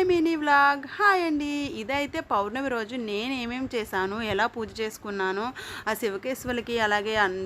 My mini vlog. Hi అండి. ఇదైతే పౌర్ణమి రోజు నేను ఏమేమి చేశాను ఎలా పూజ చేసుకున్నాను ఆ శివకేశ్వరికి అలాగే అన్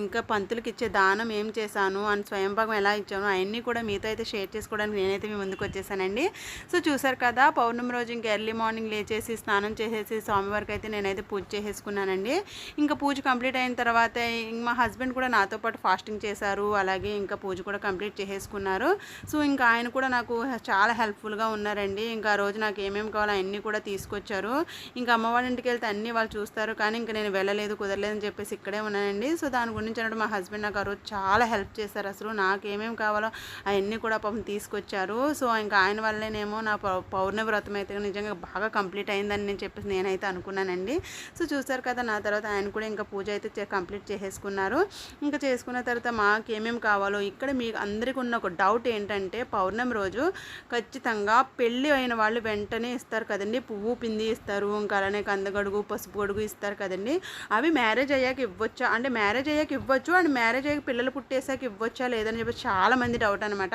ఇంకా పంతులకి ఇచ్చే దానం ఏం చేశాను అండ్ స్వయంభాగం ఎలా ఇచ్చాను అవన్నీ కూడా మీతో అయితే షేర్ చేసుకోవడానికి నేనైతే మీ ముందుకు వచ్చేసానండి. సో చూసారు కదా పౌర్ణమి రోజు ఇంకా ఎర్లీ మార్నింగ్ లేచేసి స్నానం చేసేసి స్వామివారికి అయితే నేనైతే పూజ చేసేసుకున్నానండి. ఇంకా పూజ కంప్లీట్ అయిన తర్వాత మా హస్బెండ్ కూడా నాతో పాటు ఫాస్టింగ్ చేశారు. అలాగే ఇంకా పూజ కూడా కంప్లీట్ చేసేసుకున్నారు. సో ఇంకా ఆయన కూడా నాకు చాలా హెల్ప్ఫుల్గా ఉన్నారండి. ఇంకా ఆ రోజు నాకు ఏమేమి కావాలో అన్నీ కూడా తీసుకొచ్చారు. ఇంకా అమ్మ వాళ్ళ ఇంటికి వెళ్తే అన్నీ వాళ్ళు చూస్తారు. కానీ ఇంకా నేను వెళ్ళలేదు కుదరలేదని చెప్పేసి ఇక్కడే ఉన్నానండి. సో దాని గురించి అన్నట్టు మా హస్బెండ్ నాకు ఆ రోజు చాలా హెల్ప్ చేశారు. అసలు నాకు ఏమేమి కావాలో అవన్నీ కూడా పాపం తీసుకొచ్చారు. సో ఇంకా ఆయన వల్లేనేమో నా పౌ- పౌర్ణమి వ్రతం అయితే నిజంగా బాగా కంప్లీట్ అయిందని నేను చెప్పేసి నేనైతే అనుకున్నానండి. సో చూసారు కదా నా తర్వాత ఆయన కూడా ఇంకా పూజ అయితే చే- కంప్లీట్ చేసేసుకున్నారు. ఇంకా చేసుకున్న తర్వాత మాకు ఏమేమి కావాలో ఇక్కడ మీకు అందరికీ ఉన్న ఒక డౌట్ ఏంటంటే పౌర్ణమి రోజు ఖచ్చితంగా పెళ్ళి అయిన వాళ్ళు వెంటనే ఇస్తారు కదండి. పువ్వు పిండి ఇస్తారు ఇంకా అలానే కందగడుగు పసుపు గడుగు ఇస్తారు కదండి. అవి మ్యారేజ్ అయ్యాక ఇవ్వచ్చా? అంటే మ్యారేజ్ అయ్యాక ఇవ్వచ్చు అండ్ మ్యారేజ్ అయ్యి పిల్లలు పుట్టేశాక ఇవ్వచ్చా లేదని చెప్పి చాలా మంది డౌట్ అనమాట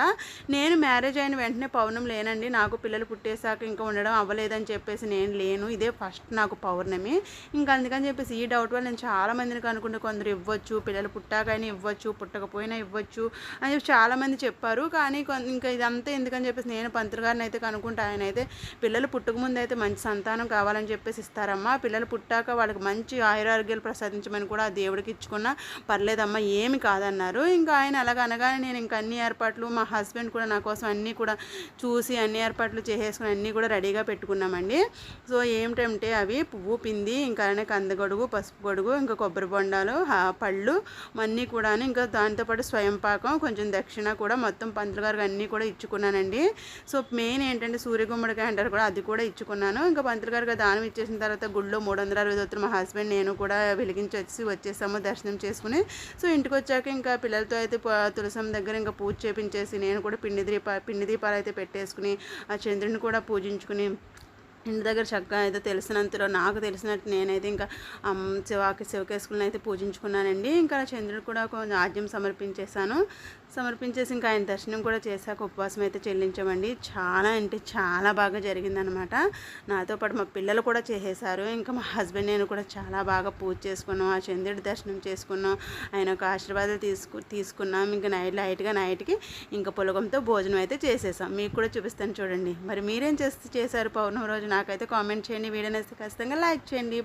నేను మ్యారేజ్ అయిన వెంటనే పౌర్ణం లేనండి. నాకు పిల్లలు పుట్టేశాక ఇంకా ఉండడం అవ్వలేదని చెప్పేసి నేను లేను. ఇదే ఫస్ట్ నాకు పౌర్ణమి. ఇంకా అందుకని చెప్పేసి ఈ డౌట్ వల్ల నేను చాలా మందిని కనుక్కుంటే కొందరు ఇవ్వచ్చు పిల్లలు పుట్టాకైనా ఇవ్వచ్చు పుట్టకపోయినా ఇవ్వచ్చు అని చెప్పి చాలామంది చెప్పారు. కానీ ఇంకా ఇదంతా ఎందుకని చెప్పేసి నేను పంతులు గారిని అయితే కనుక్కుంటే ఆయన అయితే పిల్లలు పుట్టకముందు అయితే మంచి సంతానం కావాలని చెప్పేసి ఇస్తారమ్మా. పిల్లలు పుట్టాక వాళ్ళకి మంచి ఆయురారోగ్యాలు ప్రసాదించమని కూడా ఆ దేవుడికి ఇచ్చుకున్న. పర్లేదమ్మా ఏమి కాదన్నారు. ఇంకా ఆయన అలాగ అనగానే నేను ఇంకా అన్ని ఏర్పాట్లు మా హస్బెండ్ కూడా నా కోసం అన్నీ కూడా చూసి అన్ని ఏర్పాట్లు చేసేసుకుని అన్నీ కూడా రెడీగా పెట్టుకున్నామండి. సో ఏమిటంటే అవి పువ్వు పిండి ఇంకా అలానే కందగొడుగు పసుపు గొడుగు ఇంకా కొబ్బరి బొండాలు పళ్ళు అన్నీ కూడా ఇంకా దాంతోపాటు స్వయం పాకం కొంచెం దక్షిణ కూడా మొత్తం పంతులు గారికి అన్నీ కూడా ఇచ్చుకున్నానండి. సో మెయిన్ ఏంటంటే సూర్యగుమ్మడికాయ అంటారు కూడా అది కూడా ఇచ్చుకున్నాను. ఇంకా పంతులు గారికి దానం ఇచ్చేసిన తర్వాత గుళ్ళో మూడు వందల అరవై మా హస్బెండ్ నేను కూడా వెలిగించి వచ్చి వచ్చేసాము దర్శనం చేసుకుని సో ఇంటికి వచ్చాక ఇంకా పిల్లలతో అయితే తులసం దగ్గర ఇంకా పూజ చేపించేసి నేను కూడా పిండి దీప పిండి దీపాలు అయితే పెట్టేసుకుని ఆ చంద్రుని కూడా పూజించుకుని ఇంటి దగ్గర చక్కగా అయితే తెలిసినంతలో నాకు తెలిసినట్టు నేనైతే ఇంకా శివాకి శివకేశ్వరుని అయితే పూజించుకున్నానండి. ఇంకా చంద్రుడు కూడా కొంచెం ఆద్యం సమర్పించేశాను. సమర్పించేసి ఇంకా ఆయన దర్శనం కూడా చేశాక ఉపవాసం అయితే చెల్లించామండి. చాలా అంటే చాలా బాగా జరిగిందనమాట. నాతో పాటు మా పిల్లలు కూడా చేసేసారు ఇంకా మా హస్బెండ్ నేను కూడా చాలా బాగా పూజ చేసుకున్నాం. ఆ చంద్రుడి దర్శనం చేసుకున్నాం. ఆయన ఒక ఆశీర్వాదాలు తీసుకు తీసుకున్నాం. ఇంకా నైట్ లైట్గా నైట్కి ఇంకా పులగంతో భోజనం అయితే చేసేసాం. మీకు కూడా చూపిస్తాను చూడండి. మరి మీరేం చేస్తే చేశారు పౌర్ణమి రోజున? నాకైతే కామెంట్ చేయండి వీడియో నచ్చితే ఖచ్చితంగా లైక్ చేయండి.